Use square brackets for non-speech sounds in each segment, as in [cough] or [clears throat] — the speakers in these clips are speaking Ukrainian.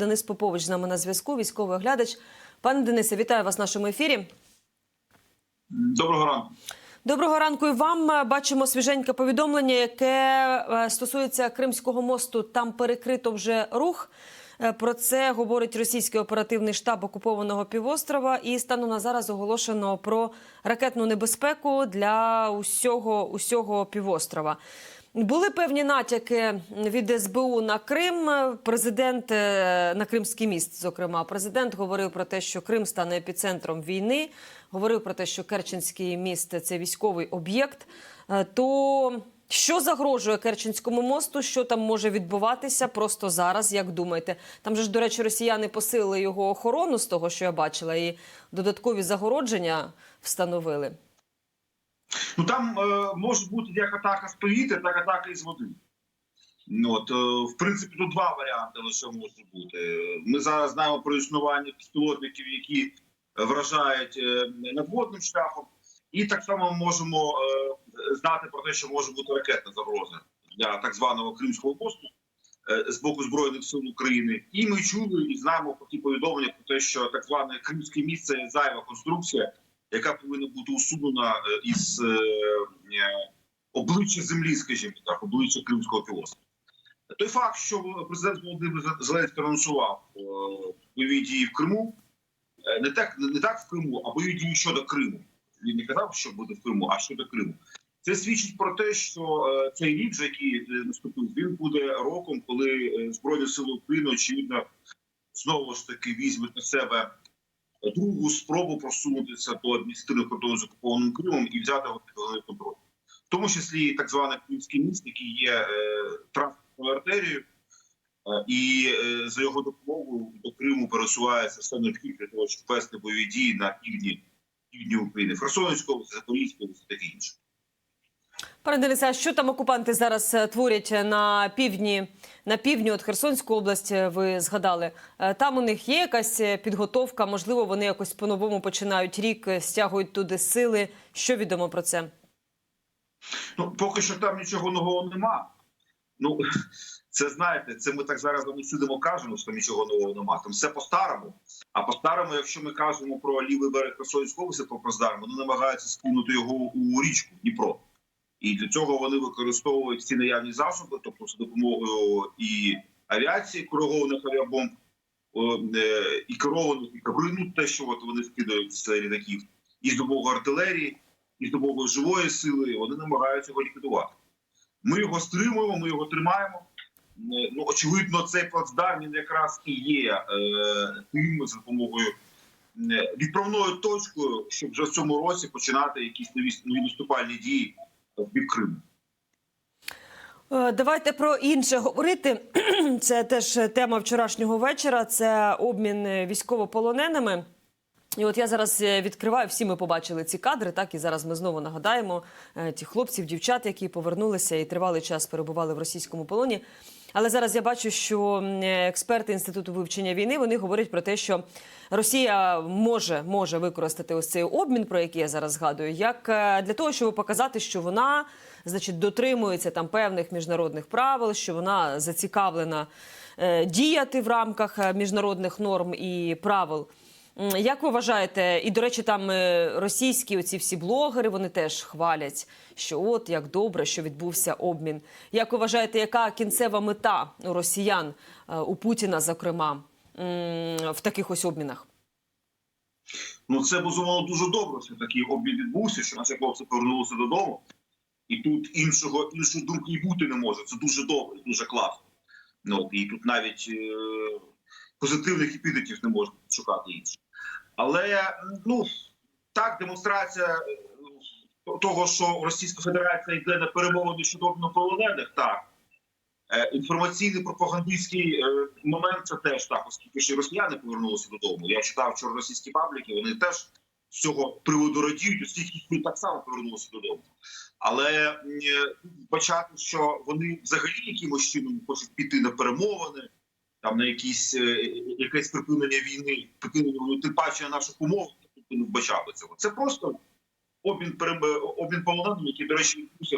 Денис Попович з нами на зв'язку, військовий оглядач. Пане Денисе, вітаю вас в нашому ефірі. Доброго ранку. Доброго ранку і вам. Бачимо свіженьке повідомлення, яке е, стосується Кримського мосту. Там перекрито вже рух. Е, Про це говорить російський оперативний штаб окупованого півострова. І станом на зараз оголошено про ракетну небезпеку для усього, усього півострова. Були певні натяки від СБУ на Крим. Президент е, на Кримський міст, зокрема, президент говорив про те, що Крим стане епіцентром війни. Говорив про те, що Керченський міст це військовий об'єкт. Е, То що загрожує Керченському мосту? Що там може відбуватися просто зараз? Як думаєте? Там же ж, до речі, росіяни посилили його охорону з того, що я бачила, і додаткові загородження встановили. Ну там е, може бути як атака з повітря, так атака із води. Ну, От, е, в принципі, тут два варіанти лише можуть бути. Ми зараз знаємо про існування безпілотників, які вражають е, надводним шляхом, і так само можемо е, знати про те, що може бути ракетна загроза для так званого Кримського мосту е, з боку збройних сил України. І ми чули і знаємо про ті повідомлення про те, що так зване Кримське місце зайва конструкція, яка повинна бути усунена е, із е, е, обличчя землі, скажімо так, обличчя Кримського півострова. Той факт, що президент Володимир Зеленський анонсував бойові дії в Криму, не так не так в Криму, а бойові дії щодо Криму. Він не казав, що буде в Криму, а щодо Криму. Це свідчить про те, що цей рік, вже який наступив, він буде роком, коли збройні сили України очевидно знову ж таки візьмуть на себе другу спробу просунутися до адміністративних кордонів з окупованим Кримом і взяти головний контроль, в тому числі так званий Кримський міст, який є е, транспортною артерією, е, і е, за його допомогою до Криму пересувається все необхідне для того, щоб вести бойові дії на півдні півдні України, Херсонського, Запорізького та таке інше. Пане а що там окупанти зараз е, творять на півдні, на півдні от Херсонську область, е, ви згадали. Е, Там у них є якась підготовка, можливо, вони якось по-новому починають рік, стягують туди сили. Що відомо про це? Ну, поки що там нічого нового нема. Ну, [laughs] це знаєте, це ми так зараз вони сидимо кажемо, що нічого нового нема. Там все по-старому. А по-старому, якщо ми кажемо про лівий берег Херсонської області, по Проздар, вони намагаються скинути його у річку Дніпро. І для цього вони використовують всі наявні засоби, тобто з допомогою і авіації, коригованих авіабомб, е, і керованих, і кабрину, те, що от вони скидають з літаків, і з допомогою артилерії, і з допомогою живої сили, вони намагаються його ліквідувати. Ми його стримуємо, ми його тримаємо. Е, Ну, очевидно, цей плацдарм він якраз і є е, тим за допомогою відправною точкою, щоб вже в цьому році починати якісь нові наступальні дії в бік Криму. Е, Давайте про інше говорити. [clears throat] Це теж тема вчорашнього вечора. Це обмін військовополоненими. І от я зараз е, відкриваю. Всі ми побачили ці кадри. Так і зараз ми знову нагадаємо е, ті хлопців, дівчат, які повернулися і тривалий час перебували в російському полоні. Але зараз я бачу, що експерти інституту вивчення війни вони говорять про те, що Росія може, може використати ось цей обмін, про який я зараз згадую, як е, для того, щоб показати, що вона значить дотримується там певних міжнародних правил, що вона зацікавлена е, діяти в рамках е, міжнародних норм і правил. Як ви вважаєте, і до речі, там е, російські оці всі блогери вони теж хвалять, що от як добре, що відбувся обмін. Як ви вважаєте, яка кінцева мета у росіян е, у Путіна, зокрема, в таких ось обмінах? Ну це безумовно дуже добре, що такий обмін відбувся, що наші хлопці повернулися додому, і тут іншого іншої думки бути не може. Це дуже добре, дуже класно. Ну і тут навіть е, позитивних епітетів не можна шукати інших. Але ну так, демонстрація е, того, що Російська Федерація йде на перемовини щодо полонених, так. Е, Інформаційний пропагандистський е, момент це теж так, оскільки ще росіяни повернулися додому. Я читав вчора російські пабліки, вони теж з цього приводу радіють, оскільки їх так само повернулися додому. Але е, що вони взагалі якимось чином хочуть піти на перемовини, там на якісь е, якесь припинення війни, припинення ну, тим паче на наших умовах, тобто не вбачали цього. Це просто обмін перем- обмін полоненими, який, до речі, відбувся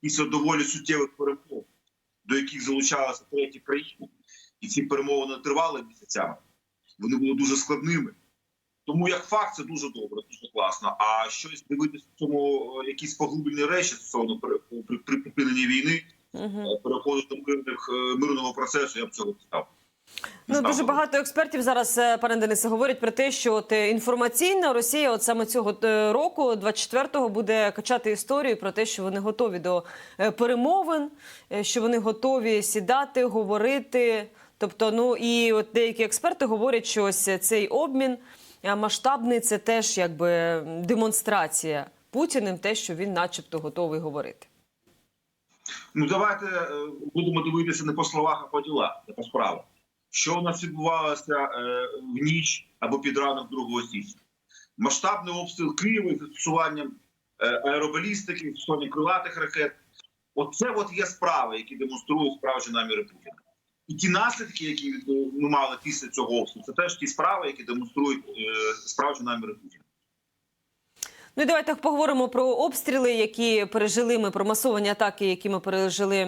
після доволі суттєвих перемог до яких залучалися треті країни, і ці перемовини тривали місяцями. Вони були дуже складними. Тому як факт це дуже добре, дуже класно. А щось дивитися в цьому е, якісь поглиблені речі стосовно при, при припиненні війни, Угу. е, переходу до мирних е, мирного процесу, я б цього став. Ну, дуже багато експертів зараз, е, пане Денисе, говорять про те, що от інформаційно Росія от саме цього року, 24-го, буде качати історію про те, що вони готові до перемовин, що вони готові сідати, говорити. Тобто, ну і от деякі експерти говорять, що ось цей обмін масштабний це теж якби демонстрація Путіним, те, що він, начебто, готовий говорити. Ну давайте е, будемо дивитися не по словах, а по ділах, а по справах. Що у нас відбувалося е, в ніч або під ранок 2 січня? Масштабний обстріл Києва з застосуванням е, аеробалістики, застосуванням крилатих ракет. Оце от є справи, які демонструють справжні наміри Путіна. І ті наслідки, які ми мали після цього обстрілу, це теж ті справи, які демонструють справжні наміри Путіна. Ну і давайте поговоримо про обстріли, які пережили ми, про масовані атаки, які ми пережили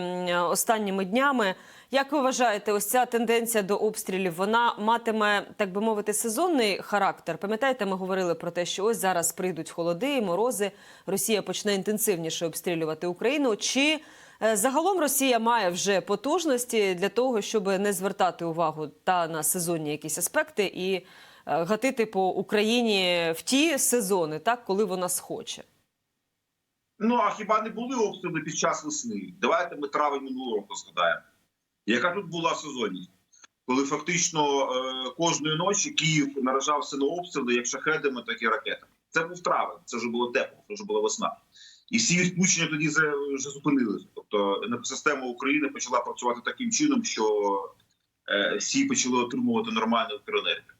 останніми днями. Як ви вважаєте, ось ця тенденція до обстрілів вона матиме, так би мовити, сезонний характер? Пам'ятаєте, ми говорили про те, що ось зараз прийдуть холоди, морози, Росія почне інтенсивніше обстрілювати Україну. Чи е, загалом Росія має вже потужності для того, щоб не звертати увагу та на сезонні якісь аспекти і гатити по Україні в ті сезони, так коли вона схоче? Ну а хіба не були обстріли під час весни? Давайте ми травень минулого року згадаємо. Яка тут була сезонність? Коли фактично е, кожної ночі Київ наражався на обстріли як шахедами, так і ракетами. Це був травень, це вже було тепло, це вже була весна. І всі відключення тоді вже зупинилися. Тобто енергосистема України почала працювати таким чином, що е, всі почали отримувати нормальну електроенергію.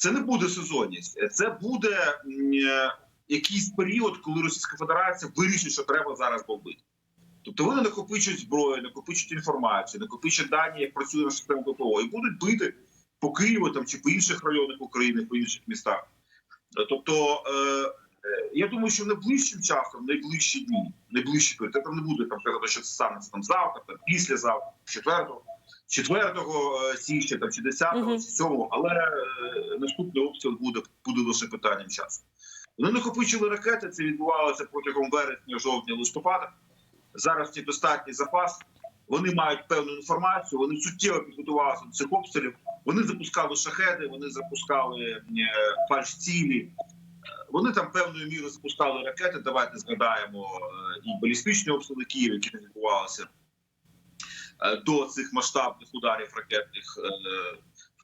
Це не буде сезонність, це буде е, якийсь період, коли Російська Федерація вирішить, що треба зараз бомбити. Тобто вони накопичують зброю, накопичують інформацію, накопичують дані, як працює наша система ППО, і будуть бити по Києву там чи по інших районах України, по інших містах. Е, Тобто, е, е, я думаю, що найближчим часом, найближчі дні, найближчі період, там не буде там казати, що це станеться там завтра, там післязавтра, 4 4 е, січня там, чи 10 Мгм. чи 7 але е, наступний обстріл буде, буде лише питанням часу. Вони накопичили ракети, це відбувалося протягом вересня, жовтня, листопада. Зараз це достатній запас. Вони мають певну інформацію, вони суттєво підготувалися до цих обстрілів. Вони запускали шахеди, вони запускали е, фальш-цілі. Е, Вони там певною мірою запускали ракети. Давайте згадаємо і балістичні обстріли Києва, які не відбувалися до цих масштабних ударів ракетних е,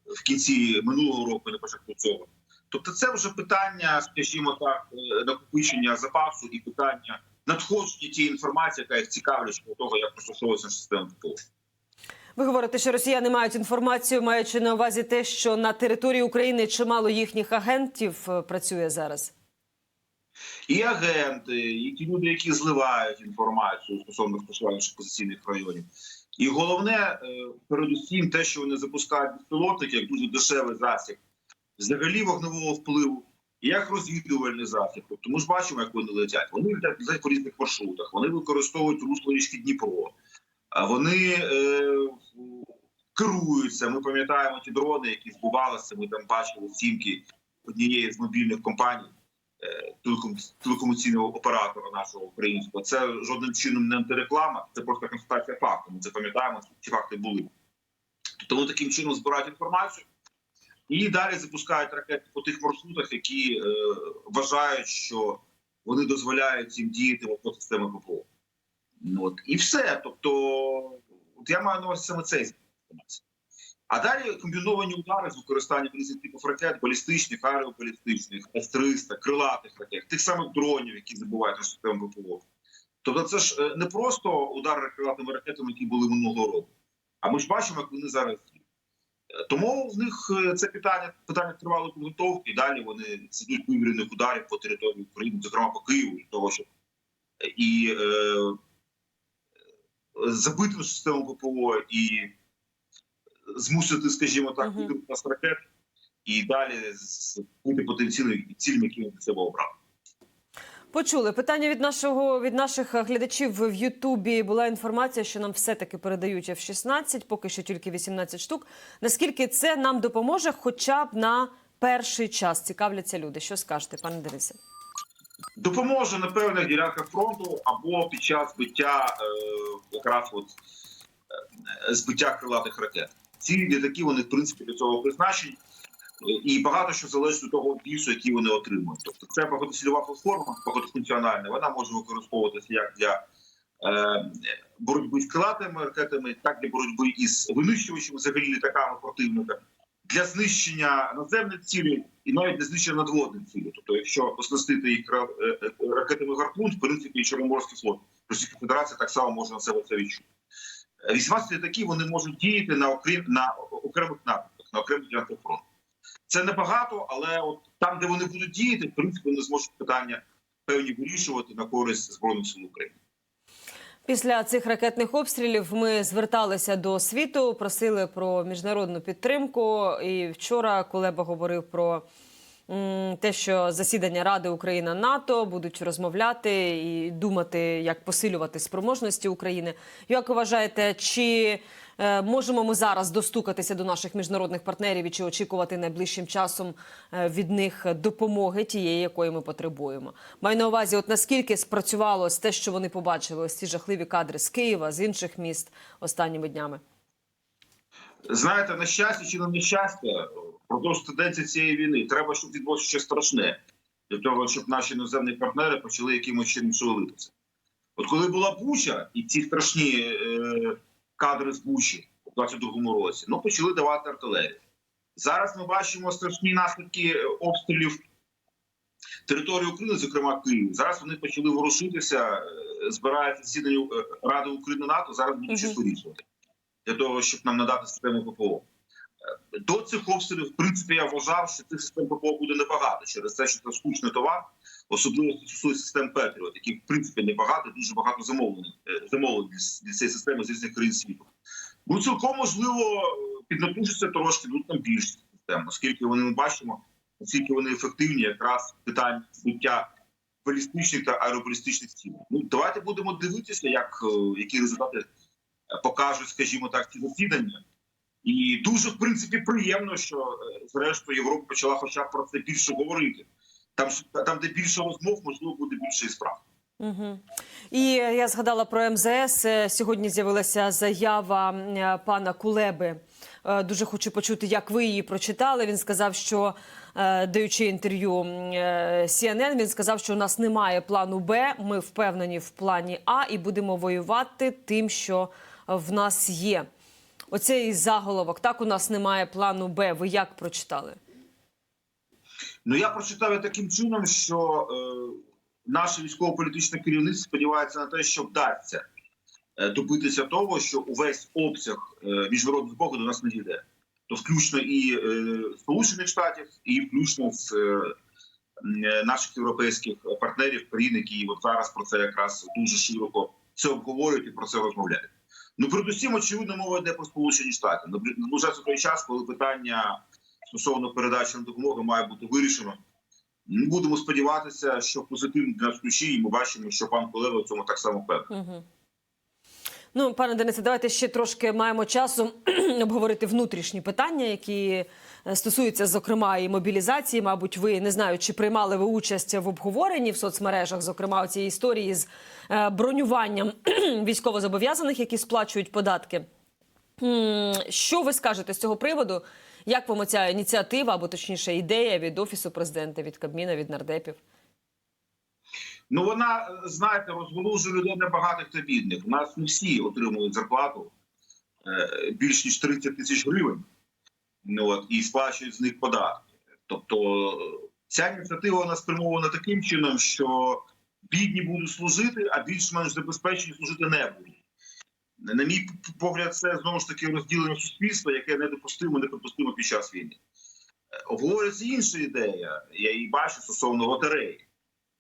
в кінці минулого року, на початку цього. Тобто, це вже питання, скажімо так, е, накопичення запасу і питання надходження тієї інформації, яка їх цікавлять щодо того, як пристосовується система ППО. Ви говорите, що росіяни мають інформацію, маючи на увазі те, що на території України чимало їхніх агентів е, працює зараз. І агенти, і ті люди, які зливають інформацію стосовно спосування позиційних районів. І головне, е, передусім, те, що вони запускають безпілотники як дуже дешевий засіб, взагалі вогневого впливу, і як розвідувальний засіб. Тобто ми ж бачимо, як вони летять. Вони летять по різних маршрутах, вони використовують русло річки Дніпро, вони е, керуються. Ми пам'ятаємо ті дрони, які збувалися. Ми там бачили сімки однієї з мобільних компаній телекомуніційного оператора нашого українського. Це жодним чином не антиреклама, це просто констатація факту. Ми це пам'ятаємо, ці факти були. Вони таким чином збирають інформацію і далі запускають ракети по тих маршрутах, які е, вважають, що вони дозволяють їм діяти в системи ППО. Ну, От і все. Тобто, от я маю на увазі саме цей інформація. А далі комбіновані удари з використанням різних типів ракет, балістичних, аеробалістичних, С-300, крилатих ракет, тих самих дронів, які забувають нашу систему ППО. Тобто, це ж е, не просто удари крилатими ракетами, які були минулого року. А ми ж бачимо, як вони зараз діють. Е, Тому в них е, це питання питання тривалої підготовки, і далі вони сидять вивірених ударів по території України, зокрема по Києву, для того, щоб е, і е, забити систему ППО і змусити, скажімо так, Мгм. вибити нас ракет і далі збити потенційними цілями, які для себе обрали. Почули питання від нашого від наших глядачів в Ютубі. Була інформація, що нам все-таки передають F-16, поки що тільки 18 штук. Наскільки це нам допоможе, хоча б на перший час цікавляться люди? Що скажете, пане Денисе? Допоможе на певних ділянках фронту або під час збиття е, якраз от е, збиття крилатих ракет. Ці літаки вони в принципі для цього призначені, і багато що залежить від того більше, який вони отримують. Тобто це багатоцільова платформа, багатофункціональна. Вона може використовуватися як для е, боротьби з крилатими ракетами, так і для боротьби із винищувачами взагалі літаками противника. Для знищення наземних цілей і навіть для знищення надводних цілей. Тобто, якщо оснастити їх е, е, ракетами гарпун, в принципі, і Чорноморський флот Російської Федерації так само може на себе це відчути. Е, 18 літаків вони можуть діяти на окрім на окремих напрямках, на окремих ділянках фронту. Це небагато, але от там, де вони будуть діяти, в принципі, вони зможуть питання певні вирішувати на користь збройних сил України. Після цих ракетних обстрілів ми зверталися до світу, просили про міжнародну підтримку. І вчора Кулеба говорив про те, що засідання Ради Україна НАТО будуть розмовляти і думати, як посилювати спроможності України. Як ви вважаєте, чи е, можемо ми зараз достукатися до наших міжнародних партнерів і чи очікувати найближчим часом е, від них допомоги тієї, якої ми потребуємо? Маю на увазі, от наскільки спрацювалось те, що вони побачили, ось ці жахливі кадри з Києва, з інших міст останніми днями. Знаєте, на щастя чи на нещастя, впродовж тенденції цієї війни треба, щоб відбулося щось страшне для того, щоб наші іноземні партнери почали якимось чином шевелитися. От коли була Буча і ці страшні е, кадри з Бучі у 22-му році, ну почали давати артилерію. Зараз ми бачимо страшні наслідки е, обстрілів території України, зокрема Київ. Зараз вони почали ворушитися, е, засідання е, Ради України НАТО. Зараз будуть Мгм. щось вирішувати для того, щоб нам надати систему ППО. Е, До цих обстрілів, в принципі, я вважав, що цих систем ППО буде небагато через те, що це штучний товар, особливо стосується систем Петріот, які в принципі небагато, дуже багато замовлень е, для цієї системи з різних країн світу. Ну цілком можливо е, піднатужиться трошки, ну там більше систем, оскільки вони ми бачимо, наскільки вони ефективні, якраз питань збиття балістичних та аеробалістичних цілей. Ну давайте будемо дивитися, як е, які результати покажуть, скажімо так, ці засідання. І дуже в принципі приємно, що е, зрештою Європа почала хоча б про це більше говорити. Там там, де більше розмов, можливо, буде більше і справ. Угу. І я згадала про МЗС. Е, Сьогодні з'явилася заява е, пана Кулеби. Дуже хочу почути, як ви її прочитали. Він сказав, що даючи інтерв'ю CNN, він сказав, що у нас немає плану Б. Ми впевнені в плані А і будемо воювати тим, що в нас є. Оцей заголовок. Так, у нас немає плану Б. Ви як прочитали? Ну я прочитав таким чином, що е, наше військово-політичне керівництво сподівається на те, що вдасться е, добитися того, що увесь обсяг е, міжнародних допомоги до нас не дійде. То включно і е, Сполучених Штатів, і включно з е, е, наших європейських партнерів, країн, які от зараз про це якраз дуже широко це обговорюють і про це розмовляють. Ну, передусім, очевидно, мова йде про Сполучені Штати. Наближається той час, коли питання стосовно передачі допомоги має бути вирішено. Ми будемо сподіватися, що позитивні для нас ключі, і ми бачимо, що пан Колева в цьому так само певний. Угу. Ну, пане Денисе, давайте ще трошки маємо часу [clears throat] обговорити внутрішні питання, які е, стосуються, зокрема, і мобілізації. Мабуть, ви не знаю, чи приймали ви участь в обговоренні в соцмережах, зокрема цієї історії з е, бронюванням [clears throat] військовозобов'язаних, які сплачують податки. Що ви скажете з цього приводу? Як вам оця ініціатива, або точніше ідея від офісу президента, від Кабміна, від нардепів? Ну вона, знаєте, розголужує людей небагатих та бідних. У нас не всі отримують зарплату е, більш ніж 30 тисяч гривень. Ну, от, і сплачують з них податки. Тобто ця ініціатива вона спрямована таким чином, що бідні будуть служити, а більш-менш забезпечені служити не будуть. На мій погляд, це знову ж таки розділення суспільства, яке недопустимо, неприпустимо під час війни. Е, Обговорюється інша ідея, я її бачу стосовно лотереї.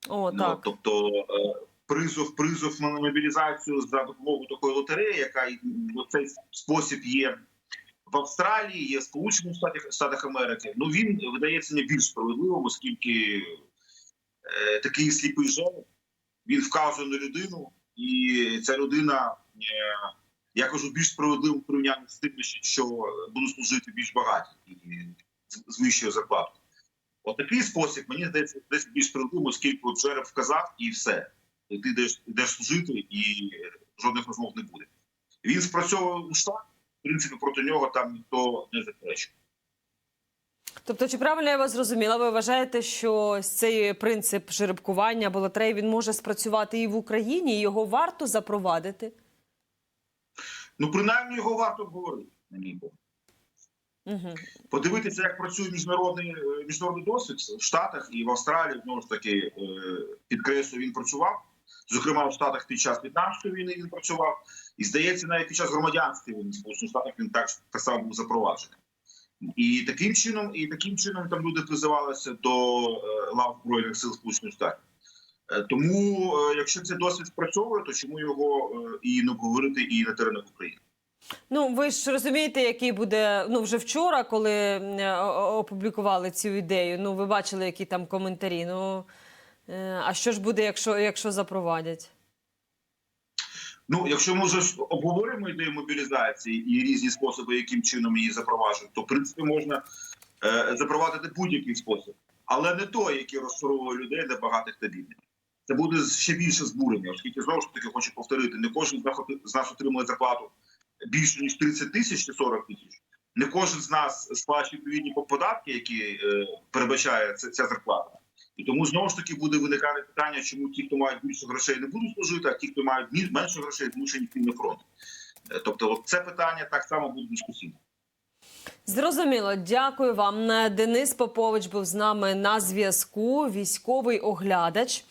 О, Ну, так. тобто е, призов, призов на мобілізацію за допомогою такої лотереї, яка й, цей спосіб є в Австралії, є в Сполучених Штатах, Штатах Америки. Ну він видається не більш справедливим, оскільки е, такий сліпий жереб, він вказує на людину, і ця людина, е, я кажу, більш справедливо в порівнянні з тим, що будуть служити більш багаті і з- вищою зарплатою. От такий спосіб, мені здається, десь більш справедливо, оскільки от жереб вказав і все. Ти йдеш, йдеш служити, і жодних розмов не буде. Він спрацьовує у штат, в принципі, проти нього там ніхто не заперечує. Тобто, чи правильно я вас зрозуміла? Ви вважаєте, що цей принцип жеребкування або він може спрацювати і в Україні, і його варто запровадити? Ну, принаймні, його варто обговорити, на мій погляд. Угу. Подивитися, як працює міжнародний е, міжнародний досвід в Штатах і в Австралії. Знову ж таки, е, підкреслю, він працював. Зокрема, в Штатах під час В'єтнамської війни він працював. І здається, навіть під час громадянської війни в Сполучених Штатах він так, так само був запроваджений. І таким чином, і таким чином там люди призивалися до е, лав Збройних сил Сполучених Штатів. Е, Тому, е, якщо цей досвід спрацьовує, то чому його і не обговорити і на теренах України? Ну, ви ж розумієте, який буде ну вже вчора, коли опублікували цю ідею. Ну, ви бачили, які там коментарі. Ну а що ж буде, якщо, якщо запровадять? Ну, якщо ми вже обговорюємо ідею мобілізації і різні способи, яким чином її запроваджують, то в принципі можна е, запровадити будь-який спосіб, але не той, який розчаровує людей для багатих та бідних. Це буде ще більше збурення, оскільки знову ж таки хочу повторити: не кожен з нас отримує зарплату більше ніж 30 тисяч чи 40 тисяч. Не кожен з нас сплачує відповідні податки, які е, передбачає ця, ця зарплата. І тому знову ж таки буде виникати питання, чому ті, хто мають більше грошей, не будуть служити, а ті, хто мають менше грошей, змушені йти на фронт. Е, Тобто, от це питання так само буде дискусійне. Зрозуміло, дякую вам. Денис Попович був з нами на зв'язку. Військовий оглядач.